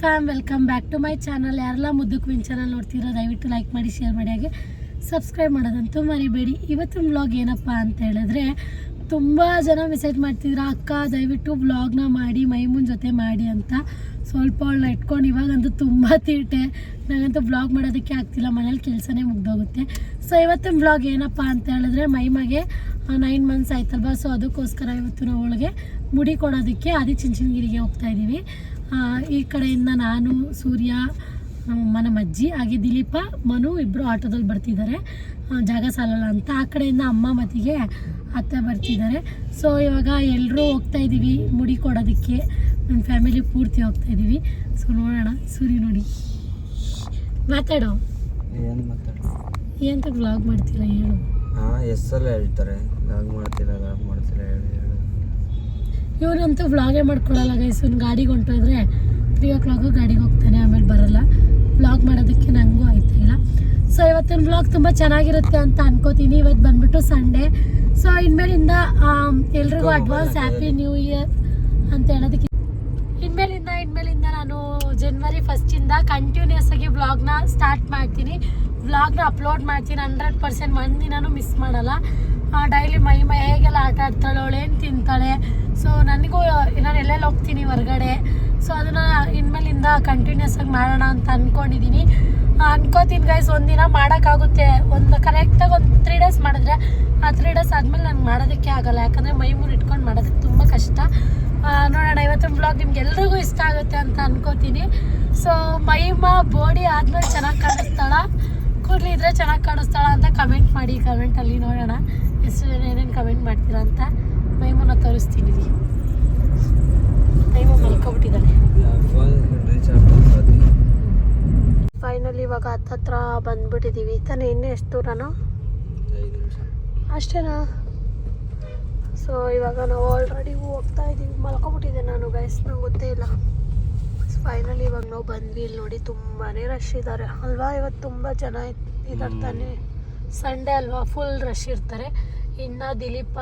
Fam welcome back to my channel ಯಾರೆಲ್ಲ ಮುದ್ದು queen channel ನೋಡ್ತಿರೋ, ದಯವಿಟ್ಟು ಲೈಕ್ ಮಾಡಿ ಶೇರ್ ಮಾಡಿ ಹಾಗೆ ಸಬ್ಸ್ಕ್ರೈಬ್ ಮಾಡೋದಂತೂ ಮರಿಬೇಡಿ. ಇವತ್ತಿನ ವ್ಲಾಗ್ ಏನಪ್ಪ ಅಂತ ಹೇಳಿದ್ರೆ, ತುಂಬ ಜನ ಮೆಸೇಜ್ ಮಾಡ್ತಿದ್ರು ಅಕ್ಕ, ದಯವಿಟ್ಟು ವ್ಲಾಗ್ನ ಮಾಡಿ ಮೈಮೂನ್ ಜೊತೆ ಮಾಡಿ ಅಂತ. ಸ್ವಲ್ಪ ಅವಳನ್ನ ಇಟ್ಕೊಂಡು ಇವಾಗಂತೂ ತುಂಬ ತೀಟೆ ನನಗಂತೂ ಬ್ಲಾಗ್ ಮಾಡೋದಕ್ಕೆ ಆಗ್ತಿಲ್ಲ, ಮನೇಲಿ ಕೆಲಸನೇ ಮುಗ್ದೋಗುತ್ತೆ. ಸೊ ಇವತ್ತಿನ ವ್ಲಾಗ್ ಏನಪ್ಪ ಅಂತ ಹೇಳಿದ್ರೆ ಮೈಮಗೆ ನೈನ್ ಮಂತ್ಸ್ ಆಯ್ತಲ್ವಾ? ಸೊ ಅದಕ್ಕೋಸ್ಕರ ಇವತ್ತು ನಾವು ಅವಳಿಗೆ ಮುಡಿ ಕೊಡೋದಕ್ಕೆ, ಆದಿ ಚಿಂಚನಗಿರಿಗೆ ಹೋಗ್ತಾ ಇದ್ದೀವಿ ಈ ಕಡೆಯಿಂದ ನಾನು ಸೂರ್ಯ ನಮ್ಮಮ್ಮ ನಮ್ಮ ಅಜ್ಜಿ ಹಾಗೆ ದಿಲೀಪ ಮನು ಇಬ್ಬರು ಆಟೋದಲ್ಲಿ ಬರ್ತಿದ್ದಾರೆ. ಜಾಗ ಸಾಲಲ್ಲ ಅಂತ. ಆ ಕಡೆಯಿಂದ ಅಮ್ಮ ಮತ್ತಿಗೆ ಅತ್ತೆ ಬರ್ತಿದ್ದಾರೆ. ಸೊ ಇವಾಗ ಎಲ್ಲರೂ ಹೋಗ್ತಾ ಇದ್ದೀವಿ ಮುಡಿ ಕೊಡೋದಕ್ಕೆ. ನಮ್ಮ ಫ್ಯಾಮಿಲಿ ಪೂರ್ತಿ ಹೋಗ್ತಾ ಇದ್ದೀವಿ ಸೊ ನೋಡೋಣ ಸೂರ್ಯ ನೋಡಿ. ಮಾತಾಡೋ. ಏನು ಮಾತಾಡ? ಏನಂತ ಬ್ಲಾಗ್ ಮಾಡ್ತೀರಾ ಹೇಳು. ಹಾಂ ಎಸ್ ಎಲ್ಲ ಹೇಳ್ತಾರೆ. ಬ್ಲಾಗ್ ಮಾಡ್ತಿಲ್ಲ ಬ್ಲಾಗ್ ಮಾಡ್ತೀರಾ ಹೇಳಿ ಹೇಳು. ಇವನಂತೂ ವ್ಲಾಗೇ ಮಾಡ್ಕೊಳಲ್ಲ ಗೈಸ್ ಇವ್ನು ಗಾಡಿಗೆ ಹೊಂಟೋದ್ರೆ ತ್ರೀ ಓ ಕ್ಲಾಕು ಗಾಡಿಗೆ ಹೋಗ್ತಾನೆ ಆಮೇಲೆ ಬರಲ್ಲ. ವ್ಲಾಗ್ ಮಾಡೋದಕ್ಕೆ ನನಗೂ ಆಯ್ತಾ ಇಲ್ಲ. ಸೊ ಇವತ್ತಿನ ವ್ಲಾಗ್ ತುಂಬ ಚೆನ್ನಾಗಿರುತ್ತೆ ಅಂತ ಅನ್ಕೋತೀನಿ. ಇವತ್ತು ಬಂದ್ಬಿಟ್ಟು ಸಂಡೇ ಸೊ ಇನ್ಮೇಲಿಂದ ಎಲ್ರಿಗೂ ಅಡ್ವಾನ್ಸ್ ಹ್ಯಾಪಿ ನ್ಯೂ ಇಯರ್ ಅಂತ ಹೇಳೋದಕ್ಕೆ ಇನ್ಮೇಲಿಂದ ಇನ್ಮೇಲಿಂದ ನಾನು ಜನ್ವರಿ ಫಸ್ಟಿಂದ ಕಂಟಿನ್ಯೂಸ್ ಆಗಿ ವ್ಲಾಗ್ನ ಸ್ಟಾರ್ಟ್ ಮಾಡ್ತೀನಿ. ವ್ಲಾಗ್ನ ಅಪ್ಲೋಡ್ ಮಾಡ್ತೀನಿ. ಹಂಡ್ರೆಡ್ ಪರ್ಸೆಂಟ್ ಒಂದಿನೂ ಮಿಸ್ ಮಾಡಲ್ಲ. ಡೈಲಿ ಮೈ ಮೈ ಹೇಗೆಲ್ಲ ಆಟ ಆಡ್ತಾಳೆ ಅವಳು ಏನು ತಿಂತಾಳೆ. ಸೊ ನನಗೂ, ನಾನು ಎಲ್ಲೆಲ್ಲಿ ಹೋಗ್ತೀನಿ ಹೊರಗಡೆ? ಸೊ ಅದನ್ನು ಇನ್ಮೇಲಿಂದ ಕಂಟಿನ್ಯೂಸ್ ಆಗಿ ಮಾಡೋಣ ಅಂತ ಅಂದ್ಕೊಂಡಿದ್ದೀನಿ ಅನ್ಕೋತೀನಿ ಗೈಸ್ ಒಂದಿನ ಮಾಡೋಕ್ಕಾಗುತ್ತೆ. ಒಂದು ಕರೆಕ್ಟಾಗಿ ಒಂದು ತ್ರೀ ಡೇಸ್ ಮಾಡಿದ್ರೆ ಆ ತ್ರೀ ಡೇಸ್ ಆದಮೇಲೆ ನಾನು ಮಾಡೋದಕ್ಕೆ ಆಗಲ್ಲ. ಯಾಕಂದರೆ ಮೈ ಮೂರು ಇಟ್ಕೊಂಡು ಮಾಡೋದಕ್ಕೆ ತುಂಬ ಕಷ್ಟ. ನೋಡೋಣ ಇವತ್ತಿನ ಬ್ಲಾಗ್ ನಿಮ್ಗೆ ಎಲ್ರಿಗೂ ಇಷ್ಟ ಆಗುತ್ತೆ ಅಂತ ಅನ್ಕೋತೀನಿ. ಸೊ ಮೈಮ ಬೋಡಿ ಆದಮೇಲೆ ಚೆನ್ನಾಗಿ ಕಾಣಿಸ್ತಾಳ? ಕೂದಲು ಇದ್ರೆ ಚೆನ್ನಾಗಿ ಕಾಣಿಸ್ತಾಳ ಅಂತ ಕಮೆಂಟ್ ಮಾಡಿ ಕಮೆಂಟಲ್ಲಿ ನೋಡೋಣ. ಎಷ್ಟು ಜನ ಏನೇನು ಕಮೆಂಟ್ ಮಾಡ್ತೀರಾ ಅಂತ. ತೋರಿಸ್ತೀನಿ ಮೈಮ ಮಲ್ಕೊಬಿಟ್ಟಿದ್ದಾನೆ ಫೈನಲಿ ಇವಾಗ ಹತ್ತತ್ರ ಬಂದ್ಬಿಟ್ಟಿದ್ದೀವಿ ತಾನೇ ಇನ್ನೂ ಎಷ್ಟು ದೂರನೋ? ಅಷ್ಟೇನಾ? ಸೊ ಇವಾಗ ನಾವು ಆಲ್ರೆಡಿ ಹೋಗ್ತಾ ಇದ್ದೀವಿ ಮಲ್ಕೊಬಿಟ್ಟಿದ್ದೆ ನಾನು ಗೈಸ್ ನಂಗೆ ಗೊತ್ತೇ ಇಲ್ಲ. ಫೈನಲಿ ಇವಾಗ ನಾವು ಬಂದ್ವಿ. ಇಲ್ಲಿ ನೋಡಿ ತುಂಬಾ ರಶ್ ಇದ್ದಾರೆ ಅಲ್ವಾ? ಇವತ್ತು ತುಂಬ ಜನ ಇದ್ದಾರೆ. ತಾನೇ. ಸಂಡೇ ಅಲ್ವಾ? ಫುಲ್ ರಶ್ ಇರ್ತಾರೆ. ಇನ್ನು ದಿಲೀಪ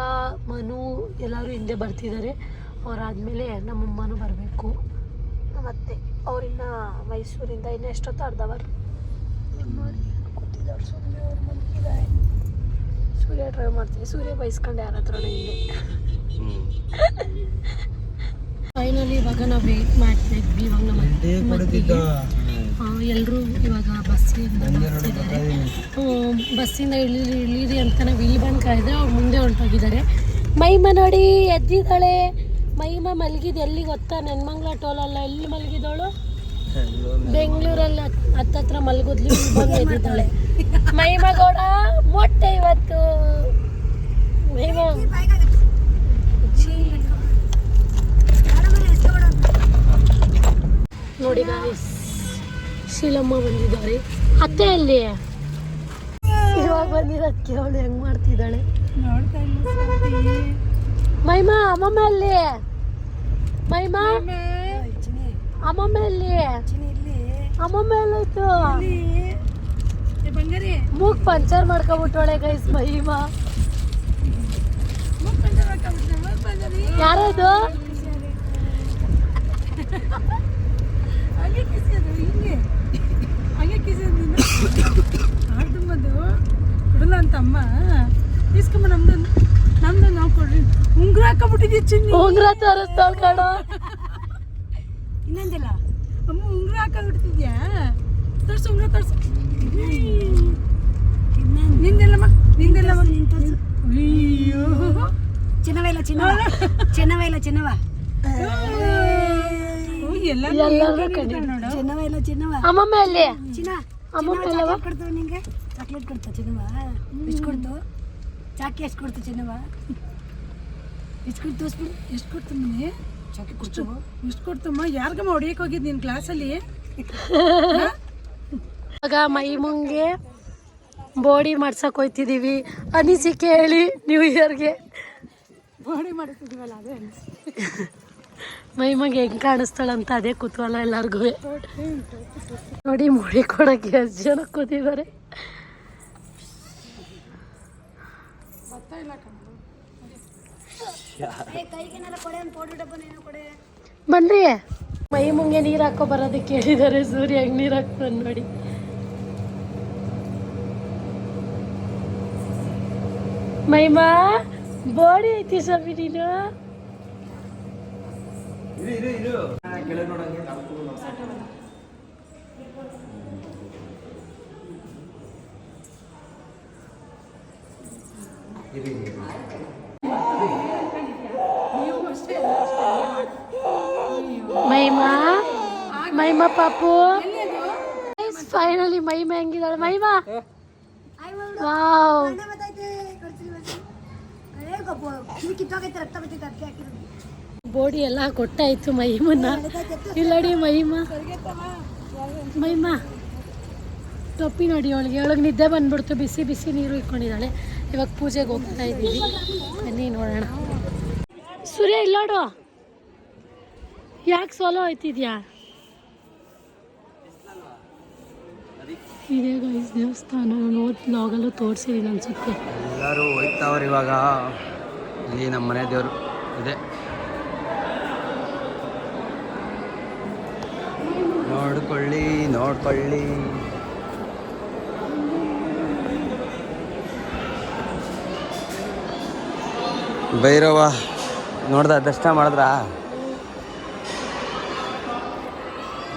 ಮನು ಎಲ್ಲರೂ ಹಿಂದೆ ಬರ್ತಿದ್ದಾರೆ. ಅವರಾದಮೇಲೆ ನಮ್ಮಮ್ಮನೂ ಬರಬೇಕು. ಮತ್ತೆ ಅವರಿನ್ನ ಮೈಸೂರಿಂದ ಇನ್ನು ಎಷ್ಟೊತ್ತು ಅರ್ಧ ಅವರ್ ನೋಡಿ ಕೂತಿದ್ದಾರೆ ಸುಮ್ಮನೆ ಅವ್ರು ಮಲಗಿದ್ದಾರೆ ಸೂರ್ಯ ಡ್ರೈವ್ ಮಾಡ್ತೀನಿ. ಸೂರ್ಯ ಬಯಸ್ಕೊಂಡು ಯಾರ ಹತ್ರ ಹಿಂದೆ ಫೈನಲಿ ಇವಾಗ ನಾವು ವೆಯ್ಟ್ ಮಾಡ್ತಾ ಇದ್ವಿ. ಇವಾಗ ನಮ್ಮ ಎಲ್ಲರೂ ಇವಾಗ ಬಸ್ಸಿಂದ ಬಸ್ಸಿಂದ ಇಳಿರಿ ಇಳಿರಿ ಅಂತ ನಾವು ಇಲ್ಲಿ ಬಂದು ಕಾಯ್ದೆ, ಅವ್ರು ಮುಂದೆ ಹೊರಟೋಗಿದ್ದಾರೆ. ಮೈಮ ನೋಡಿ ಎದ್ದಿದ್ದಾಳೆ. ಮೈಮ ಮಲಗಿದ ಎಲ್ಲಿ ಗೊತ್ತಾ? ನೆನ್ಮಂಗ್ಲ ಟೋಲಲ್ಲ ಎಲ್ಲಿ ಮಲಗಿದವಳು ಬೆಂಗಳೂರಲ್ಲಿ ಹತ್ತತ್ರ ಮಲಗೋದ್ಲಿ ಬಂದು ಎದ್ದಿದ್ದಾಳೆ. ಮೈಮ ಗೌಡ ಮೊಟ್ಟೆ ಇವತ್ತು. ಮೈಮ ನೋಡಿ guys, ಶೀಲಮ್ಮ ಬಂದಿದ್ದಾರೆ. ಅತ್ತೆ ಅಲ್ಲಿ ಇವಾಗ ಬಂದಿರೋದಕ್ಕೆ ಅವಳು ಹೆಂಗ್ ಮಾಡ್ತಿದ್ದಾಳೆ? ಮೈಮಾ ಅಮ್ಮಮ್ಮ ಅಲ್ಲಿ ಮೈಮಾ. ಅಮ್ಮಮ್ಮ ಅಲ್ಲಿ ಅಮ್ಮಮ್ಮ ಎಲ್ಲೋಯ್ತು ಮೂಗ್ ಪಂಚರ್ ಮಾಡ್ಕೊಬಿಟ್ಟೋಳೆ ಗೈಸ್ ಮಹಿಮಾ. ಯಾರದು ಕೊಡಲ್ಲ ಅಂತ ಅಮ್ಮ ಇಸ್ಕೊಂಬ ನಮ್ದು ನಮ್ದು ನಾವು ಕೊಡ್ರಿ ಉಂಗುರ ಹಾಕೊಂಬಿಟ್ಟಿದ್ಯಾ ಚಿನ್ನಿ. ಉಂಗ್ರ ತೋರಿಸ್ತಾಳ ಕಣ. ಇನ್ನೊಂದಿಲ್ಲ. ಅಮ್ಮ ಉಂಗ್ರ ಹಾಕೊಂಡ್ಬಿಡ್ತಿದ್ಯಾ ತೋರ್ಸು ಉಂಗುರ ತೋರ್ಸು. ನಿಂದೆಲ್ಲಮ್ಮ ನಿಂದೆಲ್ಲಮ್ಮ. ಅಯ್ಯೋ. ಚಿನ್ನವ ಇಲ್ಲ ಚಿನ್ನವ. ಚಿನ್ನವ ಇಲ್ಲ ಚಿನ್ನವ. ಓ, ಎಲ್ಲ ಎಲ್ಲರೂ ಕಡಿ ನೋಡು. ಚಿನ್ನವ ಇಲ್ಲ ಚಿನ್ನವ. ಅಮ್ಮಮ್ಮ ಅಲ್ಲಿ ಚಿನ್ನ ಅಮ್ಮಮ್ಮ ಚಿನ್ನವ ಎಲ್ಲವ? ಚಾಕ್ಲೇಟ್ ಕೊಡ್ತಾವ ನಿಂಗೆ? ಚಾಕ್ಲೇಟ್ ಕೊಡ್ತಾ ಚಿನ್ನವ. ಎಷ್ಟು ಕೊಡ್ತು? ಚಾಕಿ ಎಷ್ಟು ಕೊಡ್ತು ಚಿನ್ನವ. ಕೊಡ್ತು ತೋರಿಸ್ಬಿಡು ಎಷ್ಟು ಕೊಡ್ತಮ್ಮ ಚಾಕಿ ಕೊಡ್ತು? ಎಷ್ಟು ಕೊಡ್ತಮ್ಮ ಯಾರಿಗಮ್ಮ ಹೊಡಿಯಕ್ಕೆ ಹೋಗಿದ್ದು ನಿನ್ನ ಕ್ಲಾಸಲ್ಲಿ ಆಗ ಮೈ ಮುಂಗೆ ಬೋಡಿ ಮಾಡ್ಸಕ್ಕೆ ಹೋಯ್ತಿದ್ದೀವಿ ಅನಿಸಿಕೆ ಹೇಳಿ ನ್ಯೂ ಇಯರ್ಗೆ ಬಾಡಿ ಮಾಡಿಸ್ತಿದ್ದೀವಲ್ಲ ಅದೇ ಮೈಮಗೆ ಹೆಂಗೆ ಕಾಣಿಸ್ತಾಳಂತ ಅದೇ ಕುತೂಹಲ ಎಲ್ಲರಿಗೂ. ನೋಡಿ ಮುಡಿ ಕೊಡಕ್ಕೆ ಎಷ್ಟು ಜನ ಕೂತಿದ್ದಾರೆ. ಬನ್ರಿ. ಮೈ ಮುಂಗೆ ನೀರು ಹಾಕೋ ಬರೋದಕ್ಕೆ ಹೇಳಿದ್ದಾರೆ ಸೂರ್ಯ ಹೆಂಗ್ ನೀರು ಹಾಕ್ತಾನೆ ನೋಡಿ. ಮೈಮಾ ಬೋಡಿ ಐತಿ ಸ್ವಾಮಿ ನೀನು. ಮೈಮಾ ಮೈಮಾ ಪಾಪು. ಫೈನಲಿ ಮೈಮಾ ಹೆಂಗಿದ್ದಾಳೆ ಮೈಮಾ ವಾವ್ ಬೋಡಿ ಎಲ್ಲ ಕೊಟ್ಟಾಯ್ತು ಮೈಮನ್ನ ಇಲ್ಲಡಿ ಮೈಮಾ. ಮೈಮಾ. ಟೊಪ್ಪಿ ನೋಡಿ ಅವಳಿಗೆ. ಅವಳಿಗೆ ನಿದ್ದೆ ಬಂದ್ಬಿಡ್ತು. ಬಿಸಿ ಬಿಸಿ ನೀರು ಇಟ್ಕೊಂಡಿದ್ದಾಳೆ. ಇವಾಗ ಪೂಜೆಗೆ ಹೋಗ್ತಾ ಇದ್ದೀವಿ. ಬನ್ನಿ ನೋಡೋಣ. ಸೂರ್ಯ ಇಲ್ಲೋಡು. ಯಾಕೆ ಸೋಲೋ ಹೋಯ್ತಿದ್ಯಾ ಇದೇ ಗೈಸ್ ದೇವಸ್ಥಾನ ನೋಡಿ ಬ್ಲಾಗಲ್ಲೂ ತೋರಿಸಿದ್ದೀನಿ ಅನ್ಸುತ್ತೆ. ಎಲ್ಲರೂ ಹೋಯ್ತಾವ್ರು ಇವಾಗ. ಇಲ್ಲಿ ನಮ್ಮ ಮನೆ ದೇವರು ಇದೆ. ನೋಡ್ಕೊಳ್ಳಿ ನೋಡ್ಕೊಳ್ಳಿ. ಭೈರವ ನೋಡ್ದ ದರ್ಶನ ಮಾಡಿದ್ರ?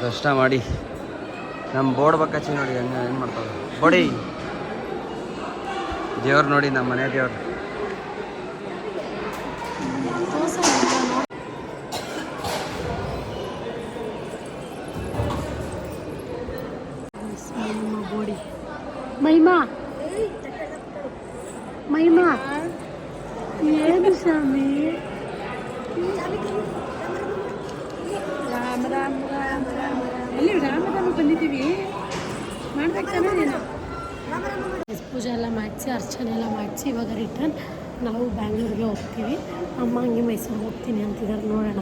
ದರ್ಶನ ಮಾಡಿ. ನಮ್ಮ ಬೋರ್ಡ್ ಬಕ್ಕಚ್ಚಿ ನೋಡಿ ಹಂಗೆ ಏನು ಮಾಡ್ತಾವೆ ಬೋಡಿ. ದೇವ್ರು ನೋಡಿ ನಮ್ಮ ಮನೆ ದೇವ್ರು. ಮಹಿಮಾ. ಬೋಡಿ ಮೈಮಾ ಮೈಮಾ ಏನು ಸ್ವಾಮಿ? ರಾಮ ರಾಮ ರಾಮ ರಾಮ. ಎಲ್ಲಿ ಬಂದಿದ್ದೀವಿ? ಮಾಡ್ಬೇಕು ಪೂಜೆ ಎಲ್ಲ ಮಾಡಿಸಿ, ಅರ್ಚನೆ ಎಲ್ಲ ಮಾಡಿಸಿ, ಇವಾಗ ರಿಟರ್ನ್ ನಾವು ಬ್ಯಾಂಗ್ಳೂರಿಗೆ ಹೋಗ್ತೀವಿ. ಅಮ್ಮ ಹಂಗೆ ಮೈಸೂರಿಗೆ ಹೋಗ್ತೀನಿ ಅಂತಿದ್ದಾರೆ, ನೋಡೋಣ.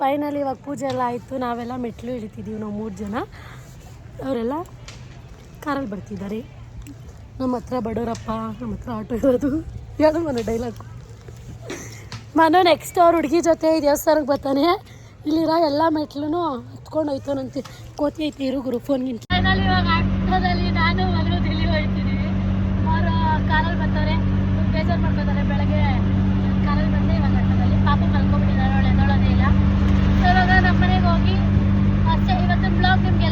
ಫೈನಲಿ ಇವಾಗ ಪೂಜೆ ಎಲ್ಲ ಆಯಿತು. ನಾವೆಲ್ಲ ಮೆಟ್ಲು ಇಳಿತಿದ್ದೀವಿ, ನಾವು ಮೂರು ಜನ. ಅವರೆಲ್ಲ ಕಾರಲ್ಲಿ ಬರ್ತಿದ್ದಾರೆ. ನಮ್ಮ ಹತ್ರ ಬಡವರಪ್ಪ, ನಮ್ಮ ಹತ್ರ ಆಟೋ ಇರೋದು. ಯಾವುದೋ ಮನೆ ಡೈಲಾಗ್ ಮನು ನೆಕ್ಸ್ಟ್ ಅವ್ರ ಹುಡುಗಿ ಜೊತೆ ದೇವಸ್ಥಾನಕ್ಕೆ ಬರ್ತಾನೆ. ಇಲ್ಲಿರೋ ಎಲ್ಲ ಮೆಟ್ಲು ಹತ್ಕೊಂಡು ಹೋಯ್ತಾನಂತೆ ಕೋತಿ ಐತಿ, ಇರು ಗುರು ಫೋನ್ಗಿಂತ ಇವಾಗ ಆಟೋದಲ್ಲಿ ನಾನು ಕಾರಲ್ಲಿ ಬರ್ತಾರೆ ಬೇಜಾರು ಬೆಳಗ್ಗೆ ಕಾರಲ್ಲಿ ಬಂದೆ, ಇವಾಗ ಆಟೋದಲ್ಲಿ ಪಾಪ ಮಲ್ಕೊಬಿಟ್ಟಿದ್ದಾರೆ ಅವಳು ಎದೊಳೋದೇ ಇಲ್ಲ. ಸೊ ಇವಾಗ ನಮ್ಮ ಮನೆಗೆ ಹೋಗಿ ಅಷ್ಟೇ ಇವತ್ತಿನ ಬ್ಲಾಗ್ ನಿಮ್ಗೆ